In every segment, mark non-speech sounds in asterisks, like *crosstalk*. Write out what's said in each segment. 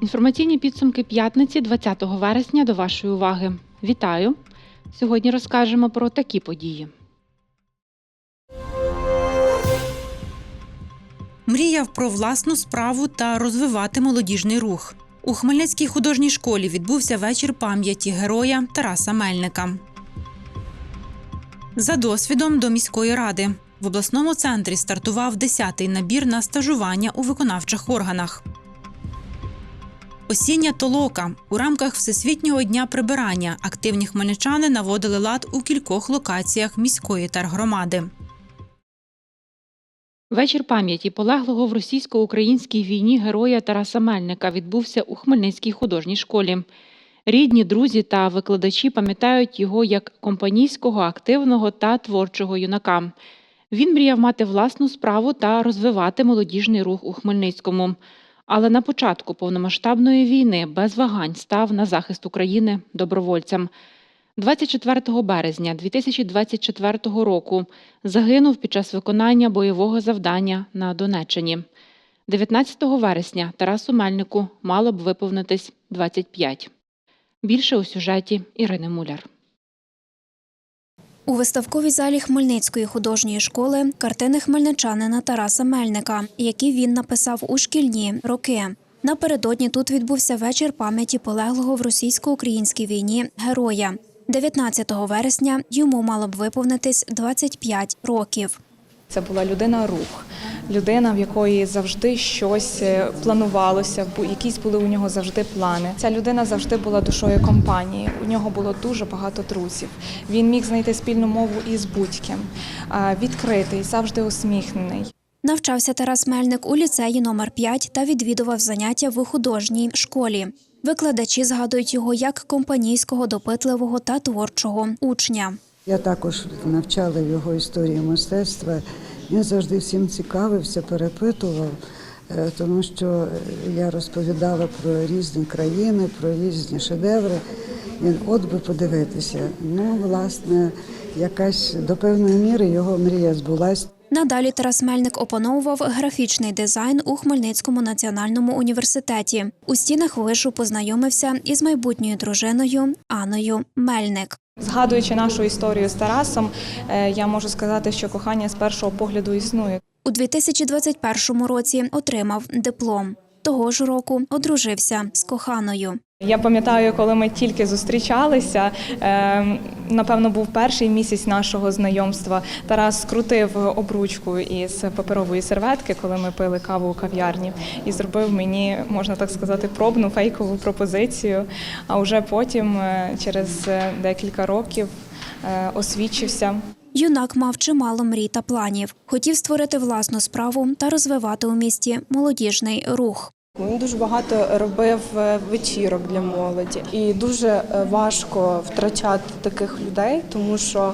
Інформаційні підсумки п'ятниці 20 вересня до вашої уваги. Вітаю! Сьогодні розкажемо про такі події. Мріяв про власну справу та розвивати молодіжний рух. У Хмельницькій художній школі відбувся вечір пам'яті героя Тараса Мельника. За досвідом до міської ради в обласному центрі стартував 10-й набір на стажування у виконавчих органах. Осіння толока у рамках Всесвітнього дня прибирання активні хмельничани наводили лад у кількох локаціях міської тергромади. Вечір пам'яті полеглого в російсько-українській війні героя Тараса Мельника відбувся у Хмельницькій художній школі. Рідні, друзі та викладачі пам'ятають його як компанійського, активного та творчого юнака. Він мріяв мати власну справу та розвивати молодіжний рух у Хмельницькому. Але на початку повномасштабної війни без вагань став на захист України добровольцем. 24 березня 2024 року загинув під час виконання бойового завдання на Донеччині. 19 вересня Тарасу Мельнику мало б виповнитись 25. Більше у сюжеті Ірини Муляр. У виставковій залі Хмельницької художньої школи картини хмельничанина Тараса Мельника, які він написав у шкільні роки. Напередодні тут відбувся вечір пам'яті полеглого в російсько-українській війні героя. 19 вересня йому мало б виповнитись 25 років. Це була людина рух, людина, в якої завжди щось е, планувалося, якісь були у нього завжди плани. Ця людина завжди була душою компанії. У нього було дуже багато друзів. Він міг знайти спільну мову із будь-ким. Відкритий, завжди усміхнений. Навчався Тарас Мельник у ліцеї номер 5 та відвідував заняття в художній школі. Викладачі згадують його як компанійського, допитливого та творчого учня. Я також навчала його історії мистецтва. Він завжди всім цікавився, перепитував, е, тому що я розповідала про різні країни, про різні шедеври. Він от би подивитися. Ну, власне, якась до певної міри його мрія збулась. Надалі Тарас Мельник опановував графічний дизайн у Хмельницькому національному університеті. У стінах вишу познайомився із майбутньою дружиною Анною Мельник. Згадуючи нашу історію з Тарасом, е, я можу сказати, що кохання з першого погляду існує. У 2021 році отримав диплом. Того ж року одружився з коханою. Я пам'ятаю, коли ми тільки зустрічалися, е, напевно, був перший місяць нашого знайомства. Тарас скрутив обручку із паперової серветки, коли ми пили каву у кав'ярні, і зробив мені, можна так сказати, пробну фейкову пропозицію. А вже потім, е, через е, декілька років, освідчився. Юнак мав чимало мрій та планів. Хотів створити власну справу та розвивати у місті молодіжний рух. Він дуже багато робив е, вечірок для молоді, і дуже е, важко втрачати таких людей, тому що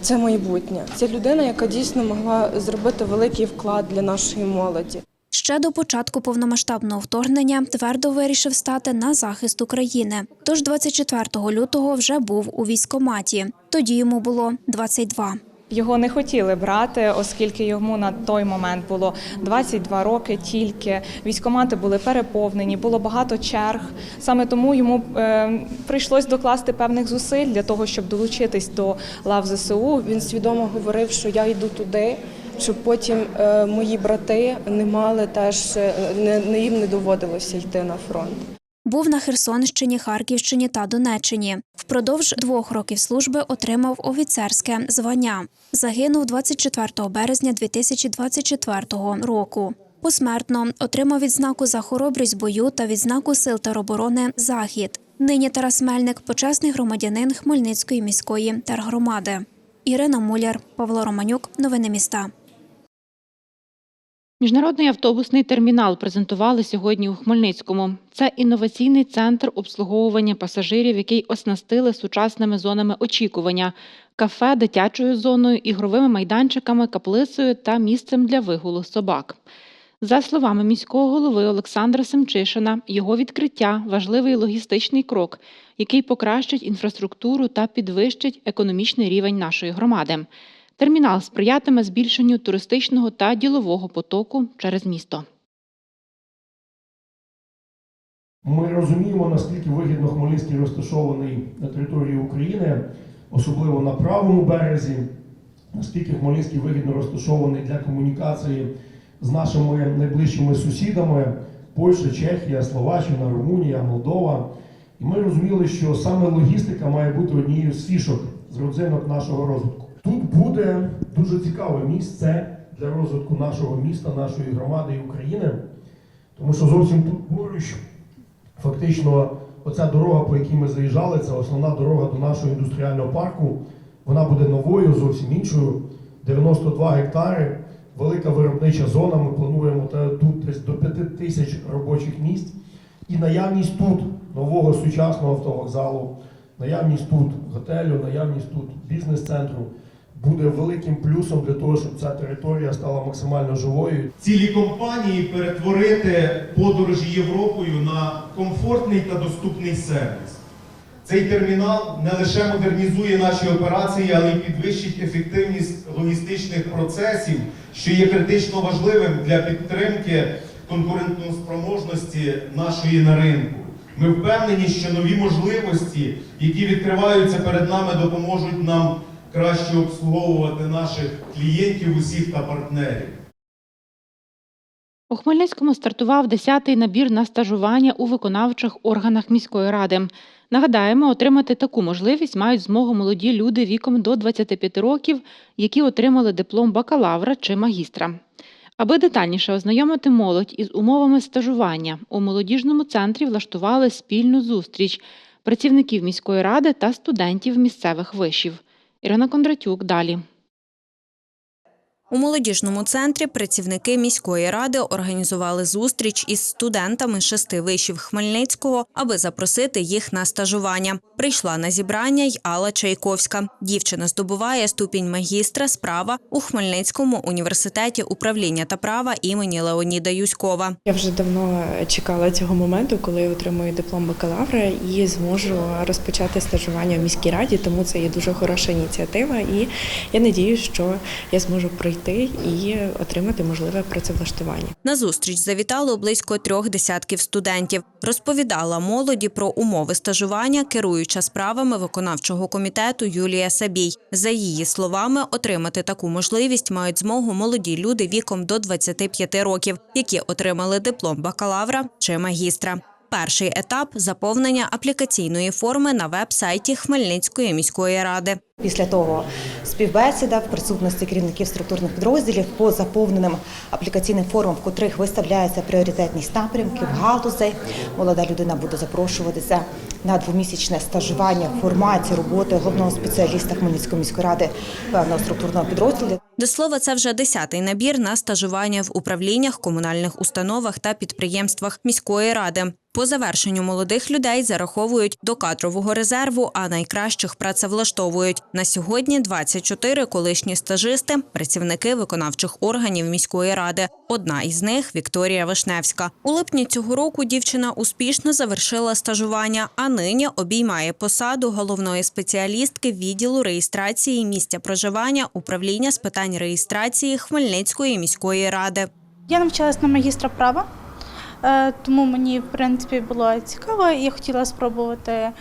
це майбутнє. Це людина, яка дійсно могла зробити великий вклад для нашої молоді. Ще до початку повномасштабного вторгнення твердо вирішив стати на захист України. Тож 24 лютого вже був у військкоматі. Тоді йому було 22. Його не хотіли брати, оскільки йому на той момент було 22 роки тільки. Військомати були переповнені, було багато черг. Саме тому йому е, прийшлось докласти певних зусиль для того, щоб долучитись до лав ЗСУ. Він свідомо говорив, що я йду туди, щоб потім е, мої брати не мали теж е, не, не їм не доводилося йти на фронт. Був на Херсонщині, Харківщині та Донеччині. Впродовж двох років служби отримав офіцерське звання. Загинув 24 березня 2024 року. Посмертно отримав відзнаку за хоробрість бою та відзнаку сил тероборони Захід. Нині Тарас Мельник почесний громадянин Хмельницької міської тергромади. Ірина Муляр, Павло Романюк. Новини міста. Міжнародний автобусний термінал презентували сьогодні у Хмельницькому. Це інноваційний центр обслуговування пасажирів, який оснастили сучасними зонами очікування, кафе, дитячою зоною, ігровими майданчиками, каплицею та місцем для вигулу собак. За словами міського голови Олександра Семчишина, його відкриття важливий логістичний крок, який покращить інфраструктуру та підвищить економічний рівень нашої громади. Термінал сприятиме збільшенню туристичного та ділового потоку через місто. Ми розуміємо, наскільки вигідно Хмельницький розташований на території України, особливо на правому березі, наскільки Хмельницький вигідно розташований для комунікації з нашими найближчими сусідами Польща, Чехія, Словаччина, Румунія, Молдова. І ми розуміли, що саме логістика має бути однією з фішок, з родзинок нашого розвитку. Тут буде дуже цікаве місце для розвитку нашого міста, нашої громади і України, тому що зовсім тут поруч Фактично, оця дорога, по якій ми заїжджали, це основна дорога до нашого індустріального парку. Вона буде новою, зовсім іншою. 92 гектари, велика виробнича зона. Ми плануємо тут десь до 5 тисяч робочих місць. І наявність тут нового сучасного автовокзалу, наявність тут готелю, наявність тут бізнес-центру буде великим плюсом для того, щоб ця територія стала максимально живою цілі компанії перетворити подорожі Європою на комфортний та доступний сервіс. Цей термінал не лише модернізує наші операції, але й підвищить ефективність логістичних процесів, що є критично важливим для підтримки конкурентоспроможності нашої на ринку. Ми впевнені, що нові можливості, які відкриваються перед нами, допоможуть нам краще обслуговувати наших клієнтів усіх та партнерів. У Хмельницькому стартував 10-й набір на стажування у виконавчих органах міської ради. Нагадаємо, отримати таку можливість мають змогу молоді люди віком до 25 років, які отримали диплом бакалавра чи магістра. Аби детальніше ознайомити молодь із умовами стажування, у молодіжному центрі влаштували спільну зустріч працівників міської ради та студентів місцевих вишів. Ірина Кондратюк далі. У молодіжному центрі працівники міської ради організували зустріч із студентами шести вишів Хмельницького, аби запросити їх на стажування. Прийшла на зібрання й Алла Чайковська. Дівчина здобуває ступінь магістра з права у Хмельницькому університеті управління та права імені Леоніда Юськова. Я вже давно чекала цього моменту, коли я отримую диплом бакалавра і зможу розпочати стажування в міській раді, тому це є дуже хороша ініціатива. І я надію, що я зможу пройти і отримати можливе працевлаштування. На зустріч завітало близько трьох десятків студентів. Розповідала молоді про умови стажування, керуюча справами виконавчого комітету Юлія Сабій. За її словами, отримати таку можливість мають змогу молоді люди віком до 25 років, які отримали диплом бакалавра чи магістра. Перший етап заповнення аплікаційної форми на веб-сайті Хмельницької міської ради. Після того співбесіда в присутності керівників структурних підрозділів по заповненим аплікаційним формам, в котрих виставляється пріоритетність напрямків, галузей. Молода людина буде запрошуватися на двомісячне стажування в форматі роботи головного спеціаліста Хмельницької міської ради певного структурного підрозділу. До слова, це вже десятий набір на стажування в управліннях, комунальних установах та підприємствах міської ради. По завершенню молодих людей зараховують до кадрового резерву, а найкращих працевлаштовують. На сьогодні 24 колишні стажисти, працівники виконавчих органів міської ради. Одна із них Вікторія Вишневська. У липні цього року дівчина успішно завершила стажування, а нині обіймає посаду головної спеціалістки відділу реєстрації місця проживання управління з питань реєстрації Хмельницької міської ради. Я навчалась на магістра права, е, тому мені в принципі було цікаво. і Я хотіла спробувати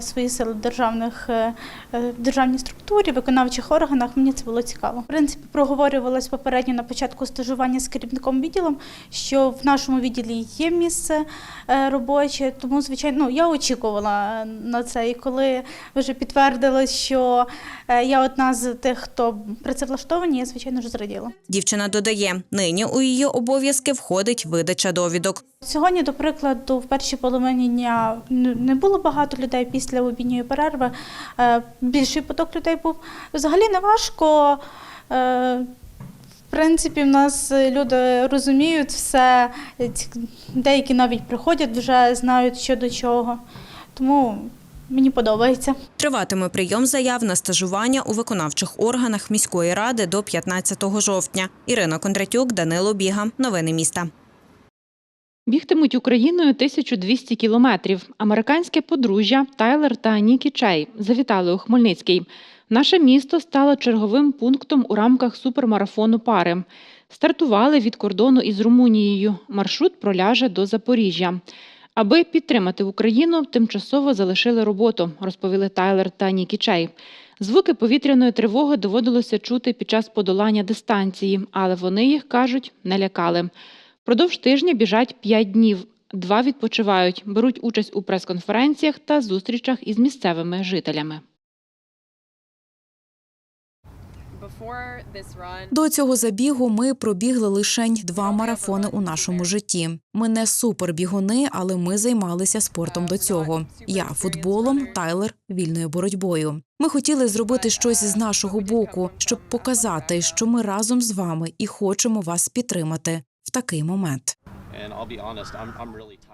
свої сили в державних е, е, в державній структурі, виконавчих органах. Мені це було цікаво. В принципі, проговорювалось попередньо на початку стажування з керівником відділом, що в нашому відділі є місце е, робоче. Тому, звичайно, ну, я очікувала на це. І коли вже підтвердилось, що е, я одна з тих, хто працевлаштовані, я звичайно ж зраділа. Дівчина додає, нині у її обов'язки входить видача довідок. Сьогодні, до прикладу, в першій половині дня не було багато людей після обідньої перерви. е, Більший поток людей був. Взагалі не важко. е, В принципі, в нас люди розуміють все. Деякі навіть приходять, вже знають що до чого. Тому мені подобається. Триватиме прийом заяв на стажування у виконавчих органах міської ради до 15 жовтня. Ірина Кондратюк, Данило Біга. Новини міста. Бігтимуть Україною 1200 кілометрів. Американське подружжя Тайлер та Нікі Чей завітали у Хмельницький. Наше місто стало черговим пунктом у рамках супермарафону пари. Стартували від кордону із Румунією. Маршрут проляже до Запоріжжя. Аби підтримати Україну, тимчасово залишили роботу, розповіли Тайлер та Нікі Чей. Звуки повітряної тривоги доводилося чути під час подолання дистанції, але вони їх кажуть не лякали. Продовж тижня біжать 5 днів. Два відпочивають, беруть участь у прес-конференціях та зустрічах із місцевими жителями. До цього забігу ми пробігли лишень два марафони у нашому житті. Ми не супербігуни, але ми займалися спортом до цього. Я футболом, Тайлер вільною боротьбою. Ми хотіли зробити щось з нашого боку, щоб показати, що ми разом з вами і хочемо вас підтримати в такий момент.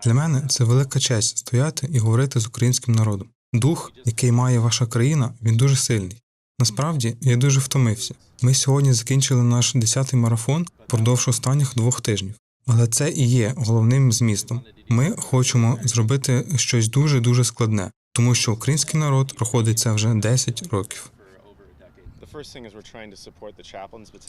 Для мене це велика честь стояти і говорити з українським народом. Дух, який має ваша країна, він дуже сильний. Насправді я дуже втомився. Ми сьогодні закінчили наш 10-й марафон впродовж останніх двох тижнів. Але це і є головним змістом. Ми хочемо зробити щось дуже дуже складне, тому що український народ проходить це вже 10 років.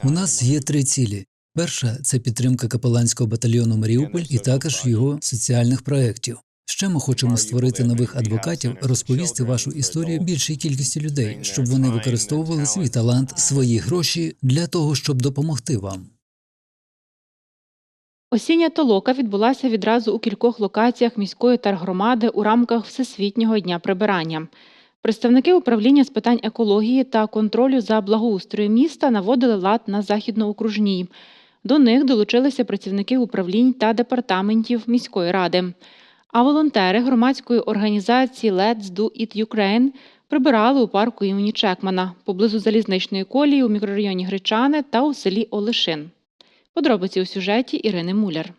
У нас є три цілі. Перша це підтримка капеланського батальйону Маріуполь і також його соціальних проєктів. Ще ми хочемо створити нових адвокатів, розповісти вашу історію більшій кількості людей, щоб вони використовували свій талант, свої гроші для того, щоб допомогти вам. Осіння толока відбулася відразу у кількох локаціях міської тергромади у рамках Всесвітнього дня прибирання. Представники управління з питань екології та контролю за благоустроєм міста наводили лад на західноокружній. До них долучилися працівники управлінь та департаментів міської ради. А волонтери громадської організації Let's Do It Ukraine прибирали у парку імені Чекмана поблизу залізничної колії у мікрорайоні Гречани та у селі Олешин. Подробиці у сюжеті Ірини Муляр.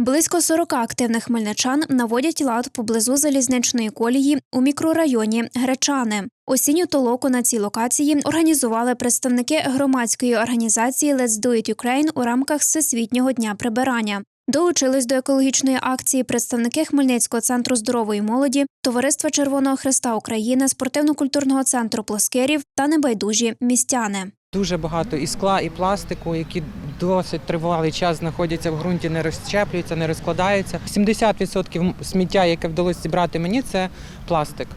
Близько 40 активних хмельничан наводять лад поблизу залізничної колії у мікрорайоні Гречани. Осінню толоку на цій локації організували представники громадської організації Let's Do It Ukraine у рамках Всесвітнього дня прибирання. Долучились до екологічної акції представники Хмельницького центру здорової молоді, Товариства Червоного Христа України, спортивно-культурного центру Плоскирів та небайдужі містяни. Дуже багато і скла, і пластику, які досить тривалий час знаходяться в ґрунті, не розщеплюються, не розкладаються. 70% сміття, яке вдалося зібрати мені, це пластик.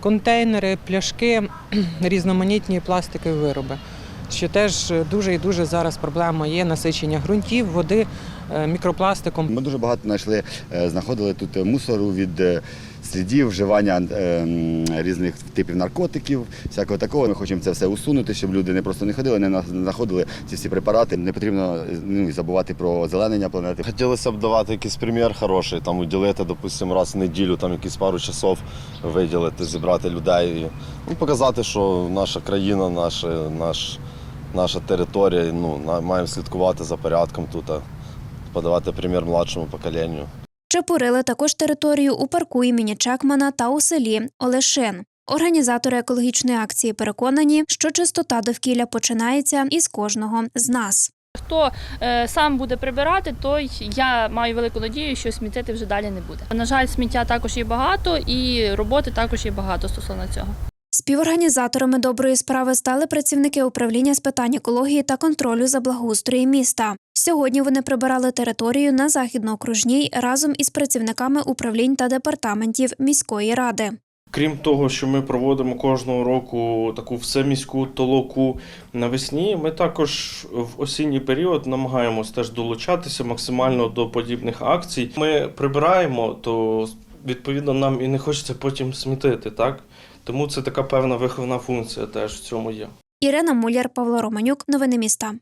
Контейнери, пляшки, різноманітні пластикові вироби. Що теж дуже і дуже зараз проблема є насичення ґрунтів, води е, мікропластиком. Ми дуже багато знайшли, е, знаходили тут мусору від е, слідів вживання е, різних типів наркотиків, всякого такого. Ми хочемо це все усунути, щоб люди не просто не ходили, не знаходили ці всі препарати. Не потрібно ну, забувати про озеленення планети. Хотілося б давати якийсь примір хороший, там уділити, допустимо, раз в неділю, там якісь пару часов виділити, зібрати людей і ну, показати, що наша країна, наша, наш, наша територія, ну, маємо слідкувати за порядком тут, подавати примір младшому поколенню. Чепурили також територію у парку імені Чекмана та у селі Олешин. Організатори екологічної акції переконані, що чистота довкілля починається із кожного з нас. Хто е, сам буде прибирати, той я маю велику надію, що смітити вже далі не буде. На жаль, сміття також є багато, і роботи також є багато стосовно цього. Співорганізаторами доброї справи стали працівники управління з питань екології та контролю за благоустроєм міста. Сьогодні вони прибирали територію на західноокружній разом із працівниками управлінь та департаментів міської ради. Крім того, що ми проводимо кожного року таку всеміську толоку навесні, ми також в осінній період намагаємось теж долучатися максимально до подібних акцій. Ми прибираємо, то відповідно нам і не хочеться потім смітити, так? Тому це така певна виховна функція теж в цьому є. Ірина Муляр, Павло Романюк. Новини міста.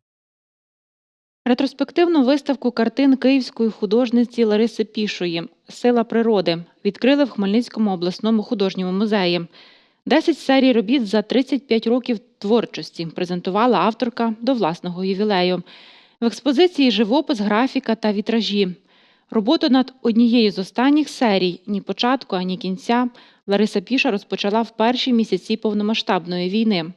Ретроспективну виставку картин київської художниці Лариси Пішої Сила природи відкрили в Хмельницькому обласному художньому музеї. Десять серій робіт за 35 років творчості презентувала авторка до власного ювілею. В експозиції живопис, графіка та вітражі. Роботу над однією з останніх серій ні початку, ані кінця Лариса Піша розпочала в перші місяці повномасштабної війни.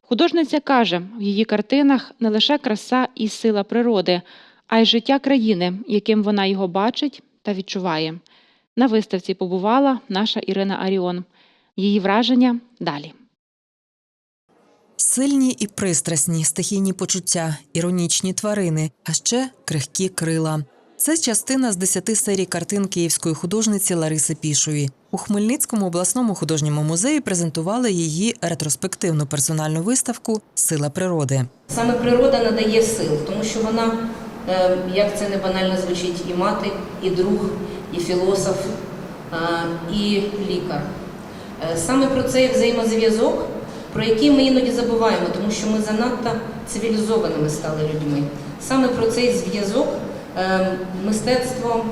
Художниця каже, в її картинах не лише краса і сила природи, а й життя країни, яким вона його бачить та відчуває. На виставці побувала наша Ірина Аріон. Її враження далі. Сильні і пристрасні стихійні почуття, іронічні тварини, а ще крихкі крила. Це частина з десяти серій картин київської художниці Лариси Пішої. У Хмельницькому обласному художньому музеї презентували її ретроспективну персональну виставку Сила природи. Саме природа надає сил, тому що вона, е, як це не банально звучить, і мати, і друг, і філософ, е, і лікар. Е, Саме про цей взаємозв'язок, про який ми іноді забуваємо, тому що ми занадто цивілізованими стали людьми. Саме про цей зв'язок мистецтво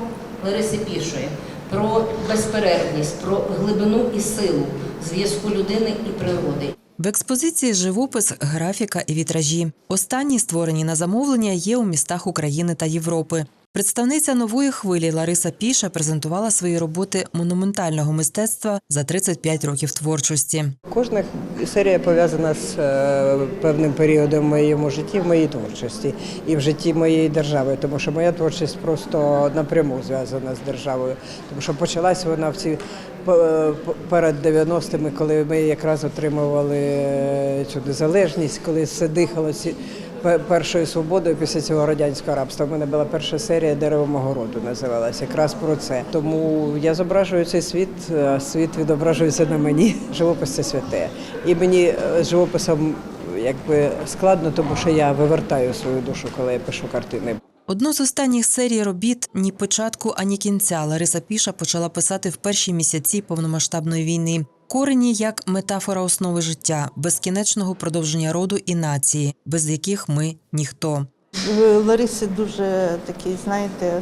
Лариси Пішої, про безперервність, про глибину і силу зв'язку людини і природи. В експозиції живопис, графіка і вітражі. Останні створені на замовлення є у містах України та Європи. Представниця нової хвилі Лариса Піша презентувала свої роботи монументального мистецтва за 35 років творчості. Кожна серія пов'язана з е, певним періодом в моєму житті, в моїй творчості і в житті моєї держави, тому що моя творчість просто напряму зв'язана з державою. Тому що почалась вона в ці е, перед 90-ми, коли ми якраз отримували е, цю незалежність, коли все дихало ці- пе- першою свободою після цього радянського рабства. У мене була перша серія дерево мого роду називалася якраз про це. Тому я зображую цей світ, а світ відображується на мені. *laughs* Живопис це святе. І мені е, з живописом якби складно, тому що я вивертаю свою душу, коли я пишу картини. Одну з останніх серій робіт ні початку, ані кінця Лариса Піша почала писати в перші місяці повномасштабної війни. Корені як метафора основи життя, безкінечного продовження роду і нації, без яких ми ніхто. Лариси дуже такий, знаєте,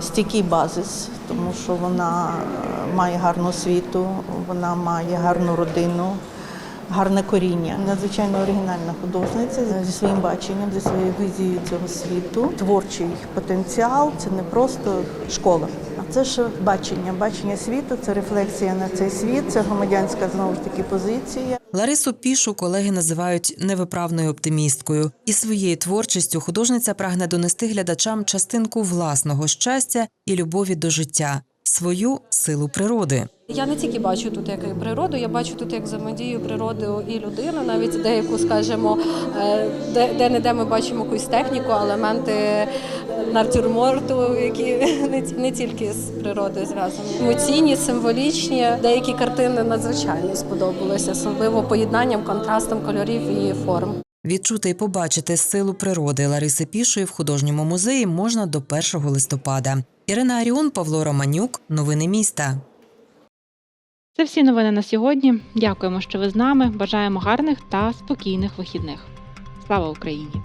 стійкий базис, тому що вона е, має гарну освіту, вона має гарну родину, гарне коріння. Надзвичайно оригінальна художниця зі своїм баченням, зі своєю візією цього світу. Творчий потенціал це не просто школа, це ж бачення. Бачення світу, це рефлексія на цей світ, це громадянська знову ж таки позиція. Ларису Пішу колеги називають невиправною оптимісткою, і своєю творчістю художниця прагне донести глядачам частинку власного щастя і любові до життя, свою силу природи. Я не тільки бачу тут як природу, я бачу тут як взаємодію природи і людини, навіть деяку, скажімо, е, де, де не де ми бачимо якусь техніку, елементи е, натюрморту, які *laughs* не, не тільки з природою зв'язані. Емоційні, символічні. Деякі картини надзвичайно сподобалися, особливо поєднанням, контрастом кольорів і форм. Відчути і побачити силу природи Лариси Пішої в художньому музеї можна до 1 листопада. Ірина Аріон, Павло Романюк. Новини міста. Це всі новини на сьогодні. Дякуємо, що ви з нами. Бажаємо гарних та спокійних вихідних. Слава Україні!